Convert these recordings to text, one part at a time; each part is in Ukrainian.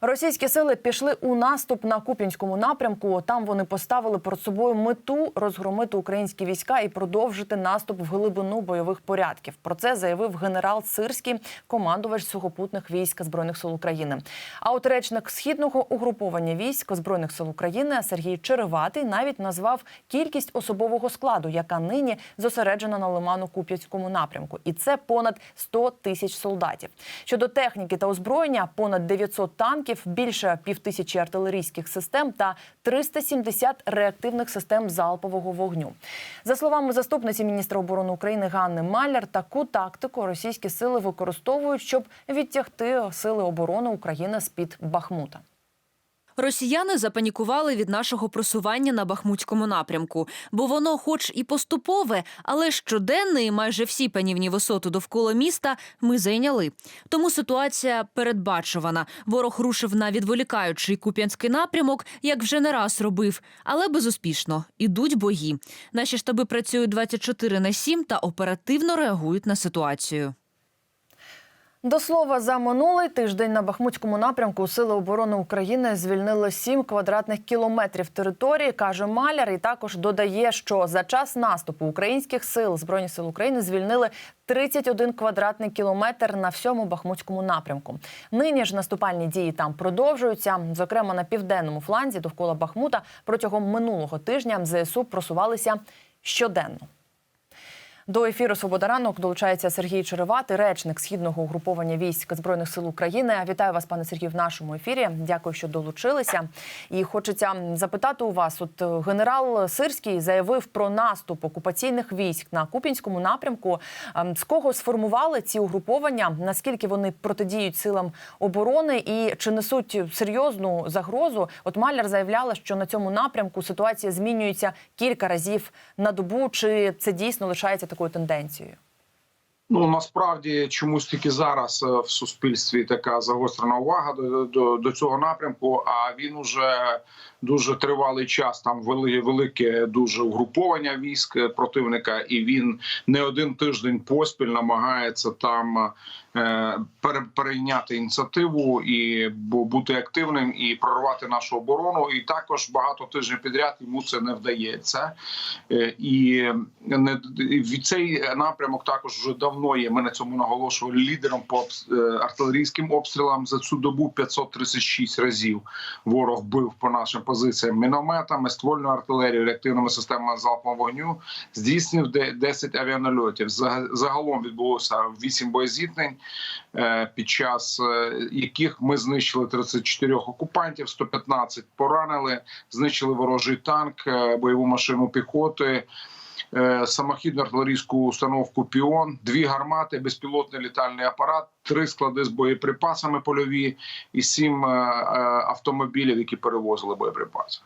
Російські сили пішли у наступ на Куп'янському напрямку. Там вони поставили перед собою мету розгромити українські війська і продовжити наступ в глибину бойових порядків. Про це заявив генерал Сирський, командувач сухопутних військ збройних сил України. А от речник східного угруповання військ збройних сил України Сергій Череватий навіть назвав кількість особового складу, яка нині зосереджена на Лиману-Куп'янському напрямку, і це понад 100 тисяч солдатів. Щодо техніки та озброєння, понад 900 танків, більше півтисячі артилерійських систем та 370 реактивних систем залпового вогню. За словами заступниці міністра оборони України Ганни Маляр, таку тактику російські сили використовують, щоб відтягти сили оборони України з під Бахмута. Росіяни запанікували від нашого просування на Бахмутському напрямку, бо воно, хоч і поступове, але щоденне і майже всі панівні висоти довкола міста ми зайняли. Тому ситуація передбачувана. Ворог рушив на відволікаючий куп'янський напрямок, як вже не раз робив, але безуспішно. Ідуть бої. Наші штаби працюють 24 на 7 та оперативно реагують на ситуацію. До слова, за минулий тиждень на Бахмутському напрямку Сили оборони України звільнили 7 квадратних кілометрів території, каже Маляр. І також додає, що за час наступу українських сил Збройні сили України звільнили 31 квадратний кілометр на всьому Бахмутському напрямку. Нині ж наступальні дії там продовжуються. Зокрема, на південному фланзі довкола Бахмута протягом минулого тижня ЗСУ просувалися щоденно. До ефіру «Свобода ранок» долучається Сергій Черевати, речник східного угруповання військ збройних сил України. Вітаю вас, пане Сергію, в нашому ефірі. Дякую, що долучилися. І хочеться запитати у вас: от генерал Сирський заявив про наступ окупаційних військ на Купінському напрямку. Ем, З кого сформували ці угруповання? Наскільки вони протидіють силам оборони і чи несуть серйозну загрозу? От Маляр заявляла, що на цьому напрямку ситуація змінюється кілька разів на добу. Чи це дійсно лишається такою тенденцією? Ну насправді чомусь тільки зараз е, в суспільстві така загострена увага до, до, до цього напрямку. А він уже дуже тривалий час там вели велике дуже угруповання військ противника, і він не один тиждень поспіль намагається там е, перейняти ініціативу і бути активним і прорвати нашу оборону. І також багато тижнів підряд йому це не вдається. Е, і не від цей напрямок також вже давно є. Ми на цьому наголошували лідером по е, артилерійським обстрілам за цю добу 536 разів. Ворог бив по нашим позиціям мінометами, ствольною артилерією, реактивними системами залпового вогню. Здійснив де- 10 авіанальотів. Загалом відбулося 8 боєзіткнень, е, під час е, яких ми знищили 34 окупантів, 115 поранили, знищили ворожий танк, е, бойову машину піхоти. е, Самохідну артилерійську установку Піон, дві гармати, безпілотний літальний апарат, три склади з боєприпасами польові і сім е, е, автомобілів, які перевозили боєприпаси.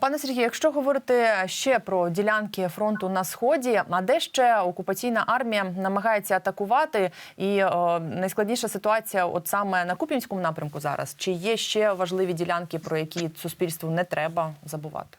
Пане Сергію, якщо говорити ще про ділянки фронту на сході, а де ще окупаційна армія намагається атакувати? І о, найскладніша ситуація, от саме на Куп'янському напрямку зараз, чи є ще важливі ділянки, про які суспільству не треба забувати?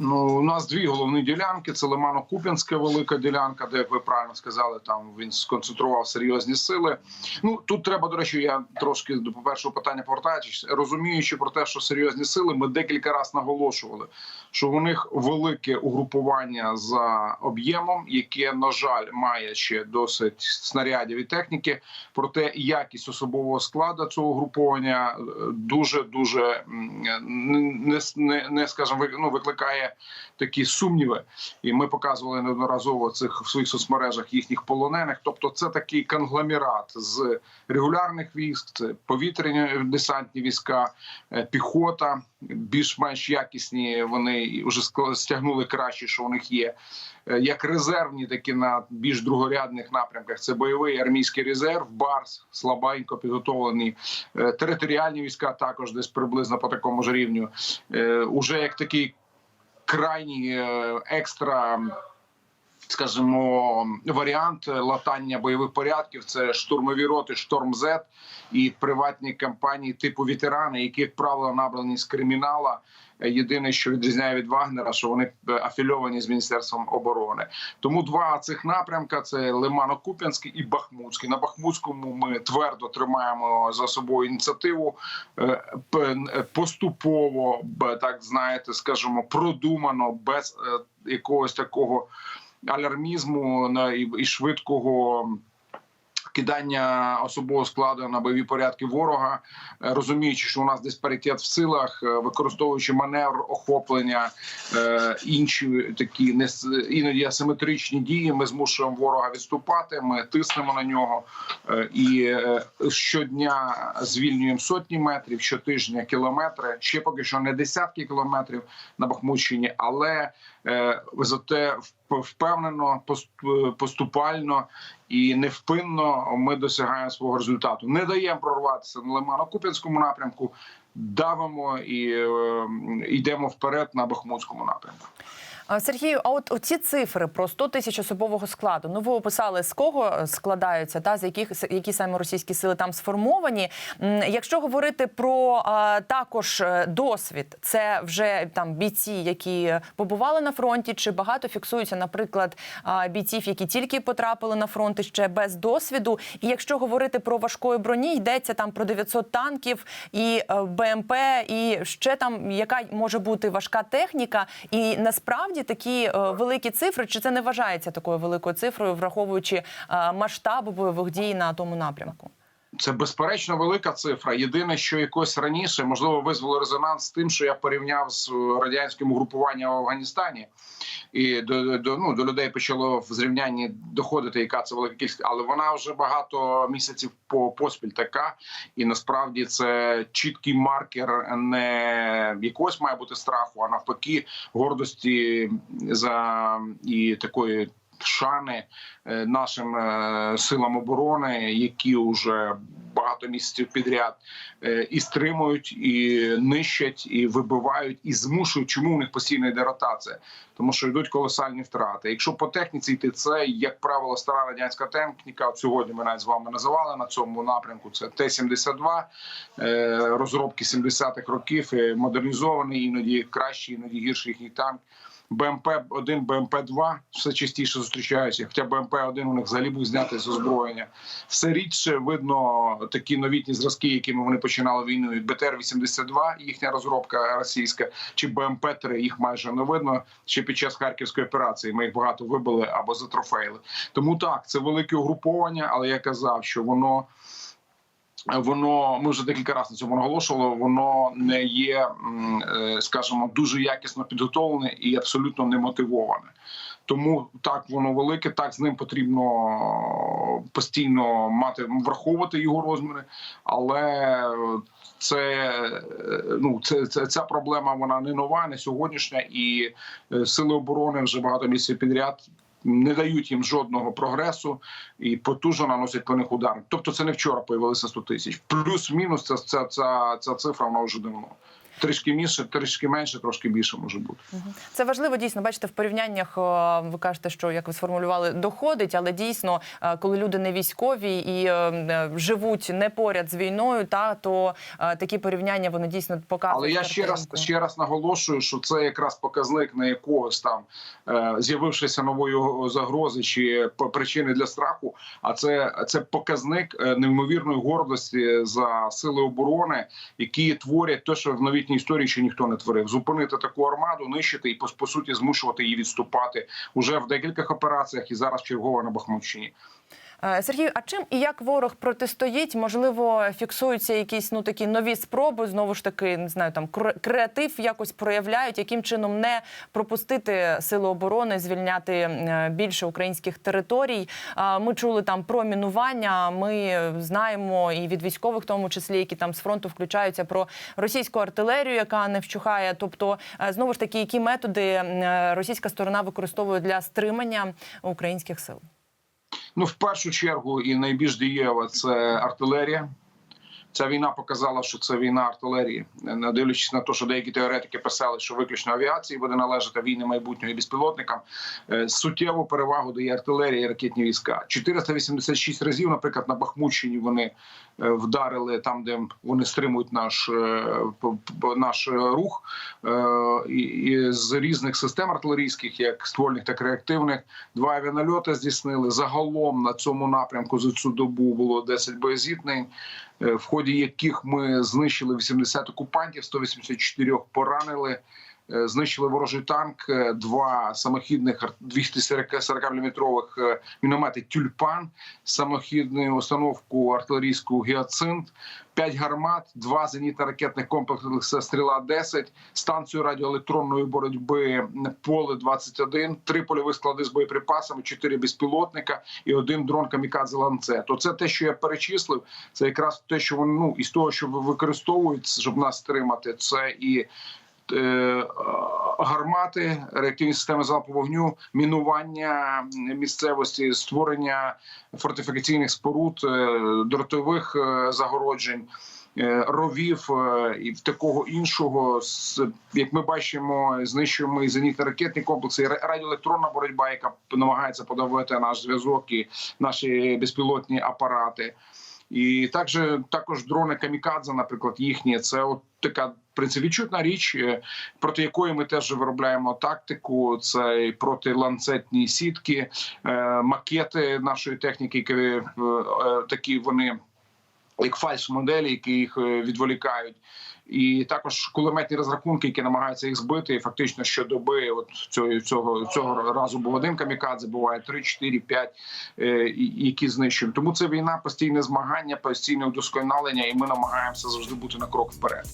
Ну, у нас дві головні ділянки: це Лимано-Куп'янська велика ділянка, де як ви правильно сказали, там він сконцентрував серйозні сили. Ну тут треба, до речі, я трошки до першого питання повертаючись, розуміючи про те, що серйозні сили, ми декілька разів наголошували, що у них велике угрупування за об'ємом, яке на жаль має ще досить снарядів і техніки. Проте якість особового складу цього угруповання дуже дуже не, не, не скажімо, ну, викликає такі сумніви, і ми показували неодноразово цих в своїх соцмережах їхніх полонених. Тобто, це такий конгломерат з регулярних військ, це повітряні десантні війська, е, піхота, більш-менш якісні. Вони вже стягнули краще, що у них є. Е, Як резервні, такі на більш другорядних напрямках. Це бойовий армійський резерв, барс, слабенько підготовлені. Е, Територіальні війська також десь приблизно по такому ж рівню. Уже як такий крайній е, екстра Скажімо, варіант латання бойових порядків це штурмові роти Шторм З і приватні компанії типу ветерани, які, як правило, набрані з кримінала. Єдине, що відрізняє від Вагнера, що вони афільовані з міністерством оборони. Тому два цих напрямка: це Лимано-Куп'янський і Бахмутський. На Бахмутському ми твердо тримаємо за собою ініціативу е, е, поступово, так знаєте, скажімо, продумано без е, якогось такого алярмізму і, швидкого. Кидання особового складу на бойові порядки ворога, е, розуміючи, що у нас десь паритет в силах, е, використовуючи маневр охоплення, е, інші такі іноді асиметричні дії. Ми змушуємо ворога відступати. Ми тиснемо на нього і щодня звільнюємо сотні метрів, щотижня кілометри. Ще поки що не десятки кілометрів на Бахмутщині, але зате вп- впевнено, пост- поступально і невпинно ми досягаємо свого результату. Не даємо прорватися на Лимано-Куп'янському напрямку, давимо і е, йдемо вперед на Бахмутському напрямку. Сергію, а от оці цифри про 100 тисяч особового складу. Ну ви описали з кого складаються, та з яких які саме російські сили там сформовані. Якщо говорити про а, також е, досвід, це вже там бійці, які побували на фронті, чи багато фіксуються, наприклад, бійців, які тільки потрапили на фронт ще без досвіду. І якщо говорити про важкої броні, йдеться там про 900 танків і е, БМП, і ще там яка може бути важка техніка, і насправді такі е, великі цифри, чи це не вважається такою великою цифрою, враховуючи е, масштаб бойових дій на тому напрямку? Це безперечно велика цифра. Єдине, що якось раніше можливо визвало резонанс з тим, що я порівняв з е, радянським угрупуванням в Афганістані, і до, до ну до людей почало в зрівнянні доходити, яка це велика кількість, але вона вже багато місяців по поспіль така, і насправді це чіткий маркер не якогось має бути страху, а навпаки, гордості за і такої. Шани е, нашим е, силам оборони, які вже багато місяців підряд е, і стримують, і нищать, і вибивають, і змушують. Чому у них постійно йде ротація? Тому що йдуть колосальні втрати. Якщо по техніці йти, це як правило стара радянська техніка. Сьогодні ми навіть з вами називали на цьому напрямку. Це Т-72, е, розробки 70-х років, модернізований, іноді кращий, іноді гірший їхній танк. БМП-1, БМП-2 все частіше зустрічаються. Хоча БМП-1 у них взагалі був знятий з озброєння. Все рідше видно такі новітні зразки, якими вони починали війну. І БТР-82, їхня розробка російська, чи БМП-3, їх майже не видно. Ще під час харківської операції ми їх багато вибили або затрофеїли. Тому так, це велике угруповання, але я казав, що воно. Воно ми вже декілька разів на цьому наголошували. Воно не є, е, скажімо, дуже якісно підготовлене і абсолютно не мотивоване. Тому так воно велике, так з ним потрібно постійно мати враховувати його розміри, але це е, ну це, це ця проблема. Вона не нова, не сьогоднішня, і е, сили оборони вже багато місяців підряд не дають їм жодного прогресу і потужно наносять по них удар. Тобто, це не вчора появилися 100 тисяч. Плюс-мінус ця, ця, ця, ця цифра вона вже давно. Трішки більше, трішки менше, трошки більше може бути. Це важливо дійсно. Бачите, в порівняннях ви кажете, що як ви сформулювали, доходить, але дійсно, е, коли люди не військові і е, е, живуть не поряд з війною, та то такі порівняння вони дійсно показують. Але я ще раз ще раз наголошую, що це якраз показник на якогось там з'явившися нової загрози чи причини для страху. А це, це показник неймовірної гордості за сили оборони, які творять те, що в новітній історії ще ніхто не творив. Зупинити таку армаду, нищити і по, по суті змушувати її відступати уже в декількох операціях і зараз чергово на Бахмутщині. Е, Сергію, а чим і як ворог протистоїть? Можливо, фіксуються якісь ну такі нові спроби, знову ж таки, не знаю, там кре- креатив якось проявляють, яким чином не пропустити сили оборони, звільняти е, більше українських територій. Ми чули там про мінування. Ми знаємо і від військових, в тому числі, які там з фронту включаються про російську артилерію, яка не вщухає. Тобто, е, знову ж таки, які методи російська сторона використовує для стримання українських сил? Ну, в першу чергу, і найбільш дієва це артилерія. Ця війна показала, що це війна артилерії, не дивлячись на те, що деякі теоретики писали, що виключно авіації буде належати війни майбутнього безпілотникам. е, Суттєву перевагу дає артилерія і ракетні війська. 486 разів, наприклад, на Бахмутщині вони е, вдарили там, де вони стримують наш е, наш рух і, з різних систем артилерійських, як ствольних, так і реактивних. Два авіанальоти здійснили. Загалом на цьому напрямку за цю добу було 10 боєзіткнень, е, в ході яких ми знищили 80 окупантів, 184 поранили. Е, Знищили ворожий танк, е, два самохідних ар- 240 мм міномети Тюльпан, самохідну установку артилерійську Гіацинт, 5 гармат, два зенітно-ракетних комплекси Стріла 10 станцію радіоелектронної боротьби Поле 21 три польові склади з боєприпасами, чотири безпілотника і один дрон камікадзе. То це те, що я перечислив. Це якраз те, що вони ну із того, що використовують, щоб нас стримати, це і. Е, Гармати, реактивні системи залпового вогню, мінування місцевості, створення фортифікаційних споруд, е, дротових е, загороджень, ровів і такого іншого. Як ми бачимо, знищуємо і зенітно-ракетні комплекси, і радіоелектронна боротьба, яка намагається подавити наш зв'язок і наші безпілотні апарати. І також також дрони камікадзе, наприклад, їхні це от така принципі відчутна річ, е, проти якої ми теж виробляємо тактику. Це і протиланцетні сітки, е, макети нашої техніки, які е, такі вони як фальш моделі, які їх відволікають. І також кулеметні розрахунки, які намагаються їх збити. І фактично щодоби, от цього цього цього разу був один камікадзе, буває 3, 4, 5, е, і- які знищуємо. Тому це війна, постійне змагання, постійне удосконалення, і ми намагаємося завжди бути на крок вперед.